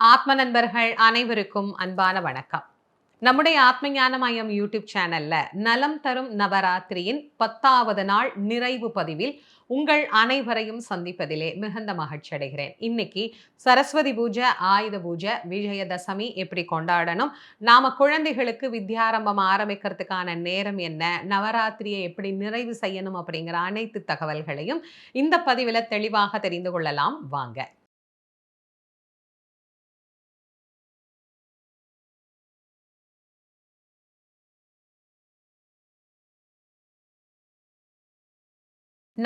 ஆத்ம நண்பர்கள் அனைவருக்கும் அன்பான வணக்கம். நம்முடைய ஆத்ம ஞான யூடியூப் சேனல்ல நலம் தரும் நவராத்திரியின் பத்தாவது நாள் நிறைவு பதிவில் உங்கள் அனைவரையும் சந்திப்பதிலே மிகுந்த மகிழ்ச்சி அடைகிறேன். இன்னைக்கு சரஸ்வதி பூஜை ஆயுத பூஜை விஜயதசமி எப்படி கொண்டாடணும் நாம குழந்தைகளுக்கு வித்யாரம்பம் ஆரம்பிக்கிறதுக்கான நேரம் என்ன நவராத்திரியை எப்படி நிறைவு செய்யணும் அப்படிங்கிற அனைத்து தகவல்களையும் இந்த பதிவில் தெளிவாக தெரிந்து கொள்ளலாம். வாங்க.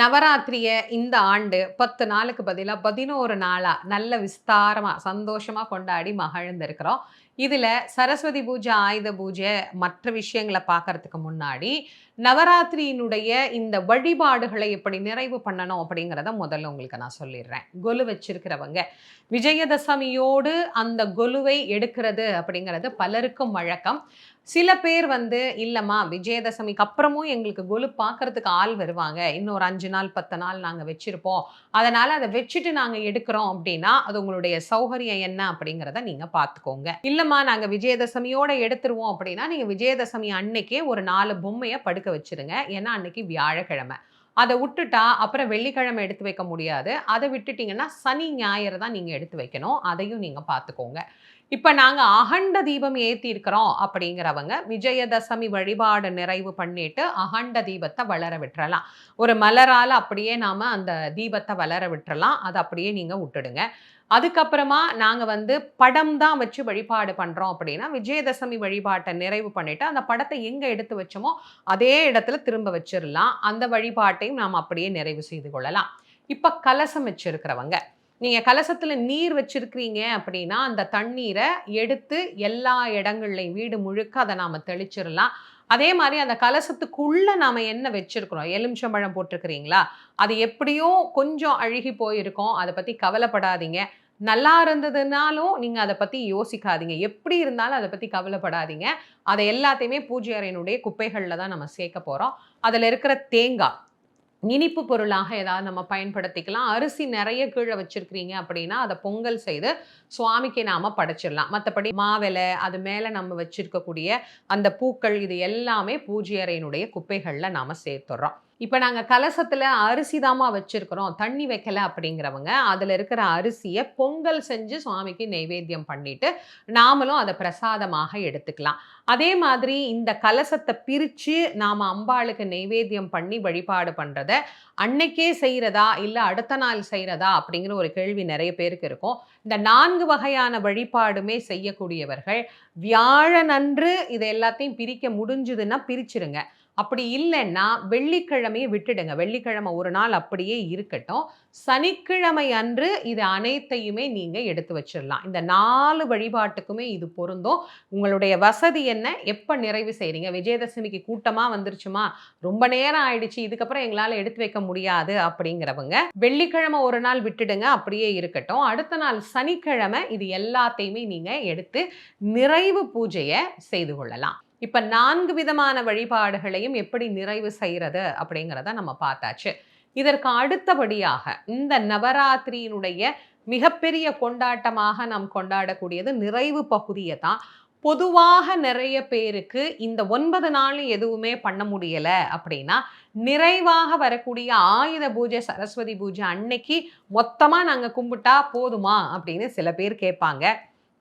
நவராத்திரியை இந்த ஆண்டு பத்து நாளுக்கு பதிலாக பதினோரு நாளாக நல்ல விஸ்தாரமாக சந்தோஷமாக கொண்டாடி மகிழ்ந்திருக்கிறோம். இதில் சரஸ்வதி பூஜை ஆயுத பூஜை மற்ற விஷயங்களை பார்க்கறதுக்கு முன்னாடி நவராத்திரியினுடைய இந்த வழிபாடுகளை எப்படி நிறைவு பண்ணணும் அப்படிங்கிறத முதல்ல உங்களுக்கு நான் சொல்லிடுறேன். கொலு வச்சிருக்கிறவங்க விஜயதசமியோடு அந்த கொலுவை எடுக்கிறது அப்படிங்கிறது பலருக்கும் வழக்கம். சில பேர் வந்து இல்லைம்மா விஜயதசமிக்கு அப்புறமும் எங்களுக்கு கொலு பார்க்கறதுக்கு ஆள் வருவாங்க. இன்னொரு அஞ்சு நாள் பத்து நாள் நாங்கள் வச்சுருப்போம். அதனால் அதை வச்சுட்டு நாங்கள் எடுக்கிறோம் அப்படின்னா அது உங்களுடைய சௌகரியம் என்ன அப்படிங்கிறத நீங்கள் பார்த்துக்கோங்க. இல்லை இல்லைம்மா நாங்கள் விஜயதசமியோடு எடுத்துருவோம் அப்படின்னா நீங்கள் விஜயதசமி அன்னைக்கே ஒரு நாலு பொம்மையை படுக்க வச்சுருங்க. ஏன்னா அன்னைக்கு வியாழக்கிழமை. அதை விட்டுட்டா அப்புறம் வெள்ளிக்கிழமை எடுத்து வைக்க முடியாது. அதை விட்டுட்டிங்கன்னா சனி ஞாயிறு தான் நீங்கள் எடுத்து வைக்கணும். அதையும் நீங்கள் பார்த்துக்கோங்க. இப்போ நாங்கள் அகண்ட தீபம் ஏற்றி இருக்கிறோம் அப்படிங்கிறவங்க விஜயதசமி வழிபாடு நிறைவு பண்ணிட்டு அகண்ட தீபத்தை வளர விட்டுறலாம். ஒரு மலரால் அப்படியே நாம் அந்த தீபத்தை வளர விட்டுறலாம். அதை அப்படியே நீங்கள் விட்டுடுங்க. அதுக்கப்புறமா நாங்கள் வந்து படம் தான் வச்சு வழிபாடு பண்ணுறோம் அப்படின்னா விஜயதசமி வழிபாட்டை நிறைவு பண்ணிவிட்டு அந்த படத்தை எங்கே எடுத்து வச்சோமோ அதே இடத்துல திரும்ப வச்சிடலாம் அந்த வழிபாட்டையும் நாம் அப்படியே நிறைவு செய்து கொள்ளலாம். இப்போ கலசம் வச்சுருக்கிறவங்க நீங்கள் கலசத்தில் நீர் வச்சுருக்கிறீங்க அப்படின்னா அந்த தண்ணீரை எடுத்து எல்லா இடங்கள்லையும் வீடு முழுக்க அதை நாம் தெளிச்சிடலாம் அதே மாதிரி அந்த கலசத்துக்குள்ளே நாம் என்ன வச்சுருக்கிறோம்? எலுமிச்சம்பழம் போட்டிருக்கிறீங்களா? அது எப்படியோ கொஞ்சம் அழுகி போயிருக்கோம். அதை பற்றி கவலைப்படாதீங்க. நல்லா இருந்ததுனாலும் நீங்கள் அதை பற்றி யோசிக்காதீங்க. எப்படி இருந்தாலும் அதை பற்றி கவலைப்படாதீங்க. அதை எல்லாத்தையுமே பூஜை அறையினுடைய குப்பைகளில் தான் நம்ம சேர்க்க போகிறோம் அதில் இருக்கிற தேங்காய் இனிப்பு பொருளாக ஏதாவது நம்ம பயன்படுத்திக்கலாம். அரிசி நிறைய கீழே வச்சிருக்கிறீங்க அப்படின்னா அதை பொங்கல் செய்து சுவாமிக்கு நாம படைச்சிடலாம். மற்றபடி மாவிலை அது மேலே நம்ம வச்சிருக்கக்கூடிய அந்த பூக்கள் இது எல்லாமே பூஜை அறையினுடைய குப்பைகளில் நாம் சேர்த்துடுறோம் இப்போ நாங்கள் கலசத்தில் அரிசி தாமா வச்சுருக்கிறோம். தண்ணி வைக்கல அப்படிங்கிறவங்க அதில் இருக்கிற அரிசியை பொங்கல் செஞ்சு சுவாமிக்கு நைவேத்தியம் பண்ணிட்டு நாமளும் அதை பிரசாதமாக எடுத்துக்கலாம். அதே மாதிரி இந்த கலசத்தை பிரித்து நாம் அம்பாளுக்கு நைவேத்தியம் பண்ணி வழிபாடு பண்ணுறத அன்னைக்கே செய்கிறதா இல்லை அடுத்த நாள் செய்கிறதா அப்படிங்கிற ஒரு கேள்வி நிறைய பேருக்கு இருக்கும். இந்த நான்கு வகையான வழிபாடுமே செய்யக்கூடியவர்கள் வியாழனன்று இதை எல்லாத்தையும் பிரிக்க முடிஞ்சுதுன்னா பிரிச்சிருங்க. அப்படி இல்லைன்னா வெள்ளிக்கிழமையை விட்டுடுங்க. வெள்ளிக்கிழமை ஒரு நாள் அப்படியே இருக்கட்டும். சனிக்கிழமை அன்று இது அனைத்தையுமே நீங்கள் எடுத்து வச்சிடலாம் இந்த நாலு வழிபாட்டுக்குமே இது பொருந்தும். உங்களுடைய வசதி என்ன? எப்போ நிறைவு செய்கிறீங்க விஜயதசமிக்கு கூட்டமாக வந்துருச்சுமா? ரொம்ப நேரம் ஆயிடுச்சு. இதுக்கப்புறம் எங்களால் எடுத்து வைக்க முடியாது அப்படிங்கிறவங்க வெள்ளிக்கிழமை ஒரு நாள் விட்டுடுங்க. அப்படியே இருக்கட்டும். அடுத்த நாள் சனிக்கிழமை இது எல்லாத்தையுமே நீங்கள் எடுத்து நிறைவு பூஜையை செய்து கொள்ளலாம். இப்போ நான்கு விதமான வழிபாடுகளையும் எப்படி நிறைவு செய்கிறது அப்படிங்கிறத நம்ம பார்த்தாச்சு. இதற்கு அடுத்தபடியாக இந்த நவராத்திரியினுடைய மிகப்பெரிய கொண்டாட்டமாக நாம் கொண்டாடக்கூடியது நிறைவு பகுதியை தான். பொதுவாக நிறைய பேருக்கு இந்த ஒன்பது நாள் எதுவுமே பண்ண முடியலை அப்படின்னா நிறைவாக வரக்கூடிய ஆயுத பூஜை சரஸ்வதி பூஜை அன்னைக்கு மொத்தமாக நாங்கள் கும்பிட்டா போதுமா அப்படின்னு சில பேர் கேட்பாங்க.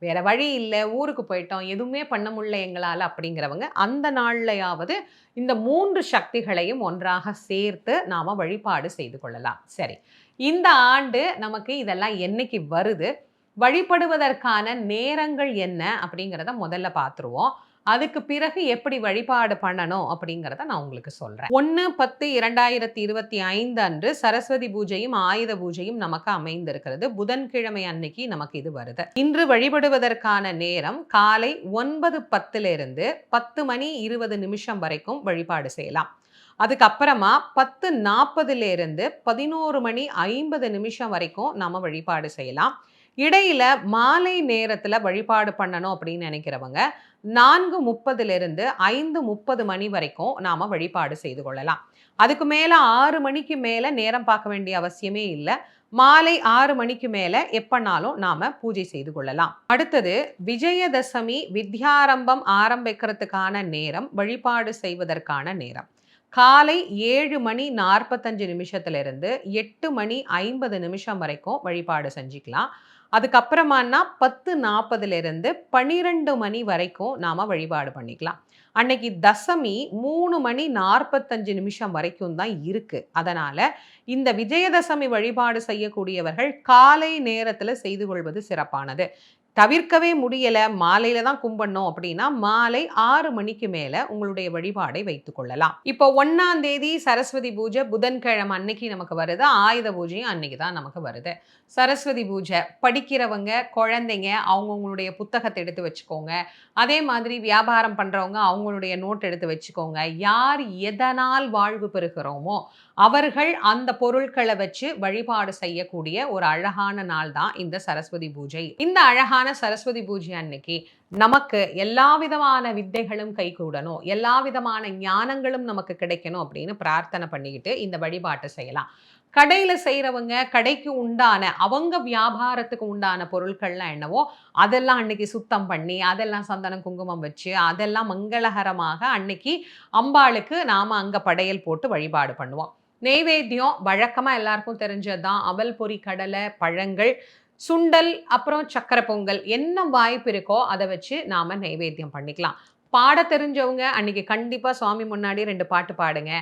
வேற வழி இல்லை ஊருக்கு போயிட்டோம் எதுவுமே பண்ண முடியல எங்களால் அப்படிங்கிறவங்க அந்த நாள்லையாவது இந்த மூன்று சக்திகளையும் ஒன்றாக சேர்த்து நாம் வழிபாடு செய்து கொள்ளலாம். சரி இந்த ஆண்டு நமக்கு இதெல்லாம் என்னைக்கு வருது? வழிபடுவதற்கான நேரங்கள் என்ன அப்படிங்கிறத முதல்ல பார்த்துருவோம். அதுக்கு பிறகு எப்படி வழிபாடு பண்ணணும் அப்படிங்கிறத நான் உங்களுக்கு சொல்கிறேன் ஒன்று பத்து இரண்டாயிரத்தி இருபத்தி ஐந்து அன்று சரஸ்வதி பூஜையும் ஆயுத பூஜையும் நமக்கு அமைந்திருக்கிறது. புதன்கிழமை அன்னைக்கு நமக்கு இது வருது. இன்று வழிபடுவதற்கான நேரம் காலை ஒன்பது பத்திலிருந்து பத்து மணி இருபது நிமிஷம் வரைக்கும் வழிபாடு செய்யலாம். அதுக்கப்புறமா பத்து நாற்பதுலேருந்து பதினோரு மணி ஐம்பது நிமிஷம் வரைக்கும் நம்ம வழிபாடு செய்யலாம். இடையில மாலை நேரத்துல வழிபாடு பண்ணணும் அப்படின்னு நினைக்கிறவங்க நான்கு முப்பதுலேருந்து ஐந்து முப்பது மணி வரைக்கும் நாம் வழிபாடு செய்து கொள்ளலாம். அதுக்கு மேலே ஆறு மணிக்கு மேலே நேரம் பார்க்க வேண்டிய அவசியமே இல்லை. மாலை ஆறு மணிக்கு மேலே எப்பனாலும் நாம் பூஜை செய்து கொள்ளலாம். அடுத்தது விஜயதசமி வித்யாரம்பம் ஆரம்பிக்கிறதுக்கான நேரம் வழிபாடு செய்வதற்கான நேரம். காலை ஏழு மணி நாற்பத்தஞ்சு நிமிஷத்துலேருந்து எட்டு மணி ஐம்பது நிமிஷம் வரைக்கும் வழிபாடு செஞ்சுக்கலாம். அதுக்கப்புறமானா பத்து நாற்பதுலேருந்து பன்னிரெண்டு மணி வரைக்கும் நாம் வழிபாடு பண்ணிக்கலாம். அன்னைக்கு தசமி மூணு மணி நாற்பத்தஞ்சு நிமிஷம் வரைக்கும் தான் இருக்குது அதனால் இந்த விஜயதசமி வழிபாடு செய்யக்கூடியவர்கள் காலை நேரத்தில் செய்து கொள்வது சிறப்பானது. தவிர்க்கவே முடியலை மாலையில தான் கும்பிடணும் அப்படின்னா மாலை ஆறு மணிக்கு மேல உங்களுடைய வழிபாடை வைத்துக் கொள்ளலாம். இப்போ ஒன்னாம் தேதி சரஸ்வதி பூஜை புதன்கிழமை அன்னைக்கு நமக்கு வருது ஆயுத பூஜையும் அன்னைக்கு தான் நமக்கு வருது. சரஸ்வதி பூஜை படிக்கிறவங்க குழந்தைங்க அவங்கவுங்களுடைய புத்தகத்தை எடுத்து வச்சுக்கோங்க. அதே மாதிரி வியாபாரம் பண்றவங்க அவங்களுடைய நோட் எடுத்து வச்சுக்கோங்க. யார் எதனால் வாழ்வு பெறுகிறோமோ அவர்கள் அந்த பொருட்களை வச்சு வழிபாடு செய்யக்கூடிய ஒரு அழகான நாள் தான் இந்த சரஸ்வதி பூஜை. இந்த அழகான சரஸ்வதி பூஜை அன்னைக்கு நமக்கு எல்லா விதமான வித்தைகளும் கைகூடணும் எல்லா விதமான ஞானங்களும் நமக்கு கிடைக்கணும் அப்படின்னு பிரார்த்தனை பண்ணிக்கிட்டு இந்த வழிபாட்டை செய்யலாம். கடையில் செய்கிறவங்க கடைக்கு உண்டான அவங்க வியாபாரத்துக்கு உண்டான பொருட்கள்லாம் என்னவோ அதெல்லாம் அன்னைக்கு சுத்தம் பண்ணி அதெல்லாம் சந்தனம் குங்குமம் வச்சு அதெல்லாம் மங்களகரமாக அன்னைக்கு அம்பாளுக்கு நாம் அங்கே படையல் போட்டு வழிபாடு பண்ணுவோம். நெய்வேத்தியம் வழக்கமாக எல்லாருக்கும் தெரிஞ்சது தான் அவல் பொறி கடலை பழங்கள் சுண்டல் அப்புறம் சக்கரை பொங்கல். என்ன வாய்ப்பு இருக்கோ அதை வச்சு நாம் நைவேத்தியம் பண்ணிக்கலாம். பாட தெரிஞ்சவங்க அன்னைக்கு கண்டிப்பாக சுவாமி முன்னாடி ரெண்டு பாட்டு பாடுங்க.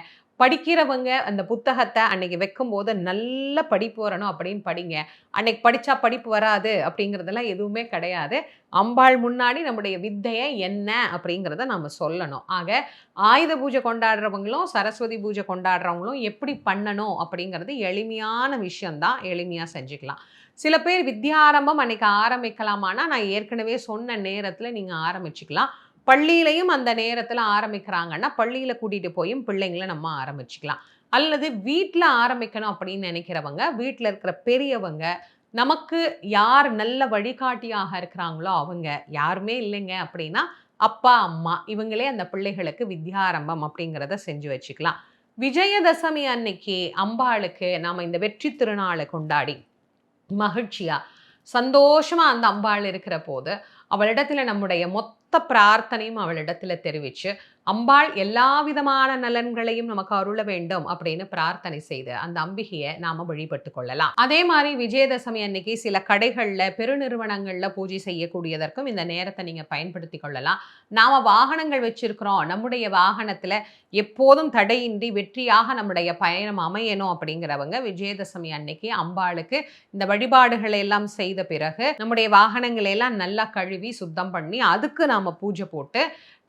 படிக்கிறவங்க அந்த புத்தகத்தை அன்னைக்கு வைக்கும்போது நல்ல படிப்பு வரணும் அப்படின்னு படிங்க. அன்னைக்கு படித்தா படிப்பு வராது அப்படிங்கிறதெல்லாம் எதுவுமே கிடையாது. அம்பாள் முன்னாடி நம்முடைய வித்தையை என்ன அப்படிங்கிறத நம்ம சொல்லணும். ஆக ஆயுத பூஜை கொண்டாடுறவங்களும் சரஸ்வதி பூஜை கொண்டாடுறவங்களும் எப்படி பண்ணணும் அப்படிங்கிறது எளிமையான விஷயம்தான். எளிமையாக செஞ்சுக்கலாம். சில பேர் வித்யாரம்பம் அன்னைக்கு ஆரம்பிக்கலாமான்னா நான் ஏற்கனவே சொன்ன நேரத்தில் நீங்கள் ஆரம்பிச்சுக்கலாம். பள்ளியிலையும் அந்த நேரத்தில் ஆரம்பிக்கிறாங்கன்னா பள்ளியில் கூட்டிகிட்டு போயும் பிள்ளைங்களை நம்ம ஆரம்பிச்சுக்கலாம். அல்லது வீட்டில் ஆரம்பிக்கணும் அப்படின்னு நினைக்கிறவங்க வீட்டில் இருக்கிற பெரியவங்க நமக்கு யார் நல்ல வழிகாட்டியாக இருக்கிறாங்களோ அவங்க யாருமே இல்லைங்க அப்படின்னா அப்பா அம்மா இவங்களே அந்த பிள்ளைகளுக்கு வித்யாரம்பம் அப்படிங்கிறத செஞ்சு வச்சுக்கலாம். விஜயதசமி அன்னைக்கு அம்பாளுக்கு நாம் இந்த வெற்றி திருநாளை கொண்டாடி மகிழ்ச்சியா சந்தோஷமாக அந்த அம்பாள் இருக்கிற போது அவளிடத்தில் நம்முடைய மொத்த மொத்த பிரார்த்தனையும் அவளிடத்துல தெரிவிச்சு அம்பாள் எல்லா விதமான நலன்களையும் நமக்கு அருள வேண்டும் அப்படின்னு பிரார்த்தனை செய்து அந்த அம்பிகையை நாம வழிபட்டு கொள்ளலாம். அதே மாதிரி விஜயதசமி அன்னைக்கு சில கடைகள்ல பெருநிறுவனங்கள்ல பூஜை செய்யக்கூடியதற்கும் இந்த நேரத்தை நீங்க பயன்படுத்தி கொள்ளலாம். நாம வாகனங்கள் வச்சிருக்கிறோம். நம்முடைய வாகனத்துல எப்போதும் தடையின்றி வெற்றியாக நம்முடைய பயணம் அமையணும் அப்படிங்கிறவங்க விஜயதசமி அன்னைக்கு அம்பாளுக்கு இந்த வழிபாடுகளை எல்லாம் செய்த பிறகு நம்முடைய வாகனங்களை எல்லாம் நல்லா கழுவி சுத்தம் பண்ணி அதுக்கு நாம பூஜை போட்டு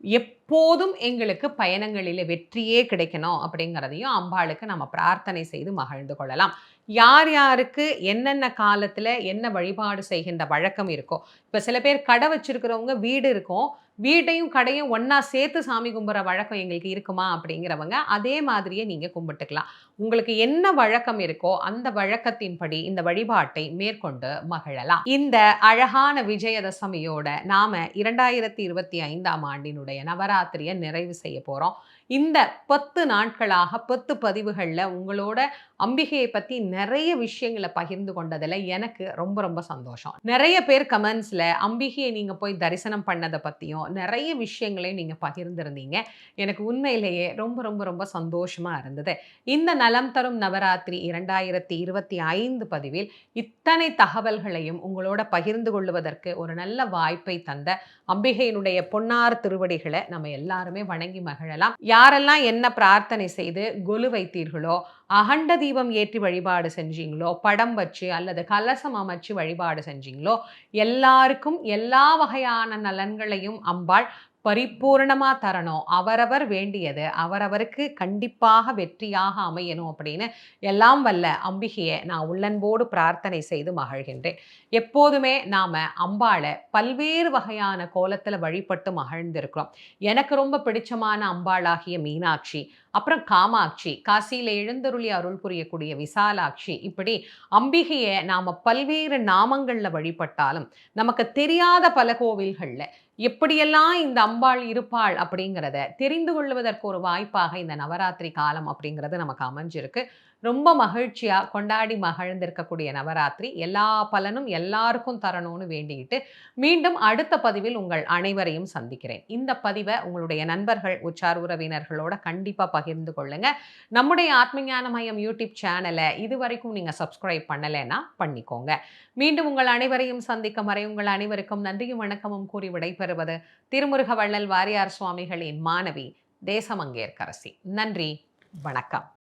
எப்போதும் எங்களுக்கு பயணங்களில் வெற்றியே கிடைக்கணும் அப்படிங்கிறதையும் அம்பாளுக்கு நம்ம பிரார்த்தனை செய்து மகிழ்ந்து கொள்ளலாம். யார் யாருக்கு என்னென்ன காலத்தில் என்ன வழிபாடு செய்கின்ற வழக்கம் இருக்கோ இப்போ சில பேர் கடை வச்சிருக்கிறவங்க வீடு இருக்கும் வீட்டையும் கடையும் ஒன்றா சேர்த்து சாமி கும்பிட்ற வழக்கம் எங்களுக்கு இருக்குமா அப்படிங்கிறவங்க அதே மாதிரியே நீங்கள் கும்பிட்டுக்கலாம். உங்களுக்கு என்ன வழக்கம் இருக்கோ அந்த வழக்கத்தின்படி இந்த வழிபாட்டை மேற்கொண்டு மகிழலாம். இந்த அழகான விஜயதசமியோட நாம இரண்டாயிரத்தி இருபத்தி ஐந்தாம் ஆண்டினுடைய நவராத்திரியை நிறைவு செய்ய போகிறோம் இந்த பத்து நாட்களாக பத்து பதிவுகளில் உங்களோட அம்பிகையை பற்றி நிறைய விஷயங்களை பகிர்ந்து கொண்டதில் எனக்கு ரொம்ப ரொம்ப சந்தோஷம். நிறைய பேர் கமெண்ட்ஸில் அம்பிகையை நீங்கள் போய் தரிசனம் பண்ணதை பற்றியும் நிறைய விஷயங்களையும் நீங்கள் பகிர்ந்துருந்தீங்க. எனக்கு உண்மையிலேயே ரொம்ப ரொம்ப ரொம்ப சந்தோஷமாக இருந்தது. இந்த நலம் தரும் நவராத்திரி இரண்டாயிரத்தி இருபத்தி ஐந்து பதிவில் இத்தனை தகவல்களையும் உங்களோட பகிர்ந்து கொள்வதற்கு ஒரு நல்ல வாய்ப்பை தந்த அம்பிகையினுடைய பொன்னார் திருவடிகளை நம்ம எல்லாருமே வணங்கி மகிழலாம். யாரெல்லாம் என்ன பிரார்த்தனை செய்து கொலு வைத்தீர்களோ அகண்ட தீபம் ஏற்றி வழிபாடு செஞ்சீங்களோ படம் வச்சு அல்லது கலசம் அமைச்சு வழிபாடு செஞ்சீங்களோ எல்லாருக்கும் எல்லா வகையான நலன்களையும் அம்பாள் பரிபூர்ணமாக தரணும். அவரவர் வேண்டியது. அவரவருக்கு கண்டிப்பாக வெற்றியாக அமையணும் அப்படின்னு எல்லாம் வல்ல அம்பிகையை நான் உள்ளன்போடு பிரார்த்தனை செய்து மகிழ்கின்றேன். எப்போதுமே நாம் அம்பாளை பல்வேறு வகையான கோலத்தில் வழிபட்டு மகிழ்ந்திருக்கிறோம். எனக்கு ரொம்ப பிடிச்சமான அம்பாளாகிய மீனாட்சி அப்புறம் காமாட்சி காசியில் எழுந்தருளி அருள் புரியக்கூடிய விசாலாட்சி இப்படி அம்பிகையை நாம் பல்வேறு நாமங்களில் வழிபட்டாலும் நமக்கு தெரியாத பல கோவில்களில் எப்படியெல்லாம் இந்த அம்பாள் இருப்பாள் அப்படிங்கிறத தெரிந்து கொள்வதற்கு ஒரு வாய்ப்பாக இந்த நவராத்திரி காலம் அப்படிங்கிறது நமக்கு அமைஞ்சிருக்கு. ரொம்ப மகிழ்ச்சியாக கொண்டாடி மகிழ்ந்திருக்கக்கூடிய நவராத்திரி. எல்லா பலனும் எல்லாருக்கும் தரணும்னு வேண்டிக்கிட்டு மீண்டும் அடுத்த பதிவில் உங்கள் அனைவரையும் சந்திக்கிறேன். இந்த பதிவை உங்களுடைய நண்பர்கள் உச்சார் உறவினர்களோட கண்டிப்பாக பகிர்ந்து கொள்ளுங்க. நம்முடைய ஆத்மஞான மையம் யூடியூப் சேனலை இது வரைக்கும் நீங்கள் சப்ஸ்கிரைப் பண்ணலைன்னா பண்ணிக்கோங்க. மீண்டும் உங்கள் அனைவரையும் சந்திக்க வரை உங்கள் அனைவருக்கும் நன்றியும் வணக்கமும் கூறி விடைபெறுவது திருமுருக வள்ளல் வாரியார் சுவாமிகளின் மாணவி தேசமங்கேற்கரசி. நன்றி. வணக்கம்.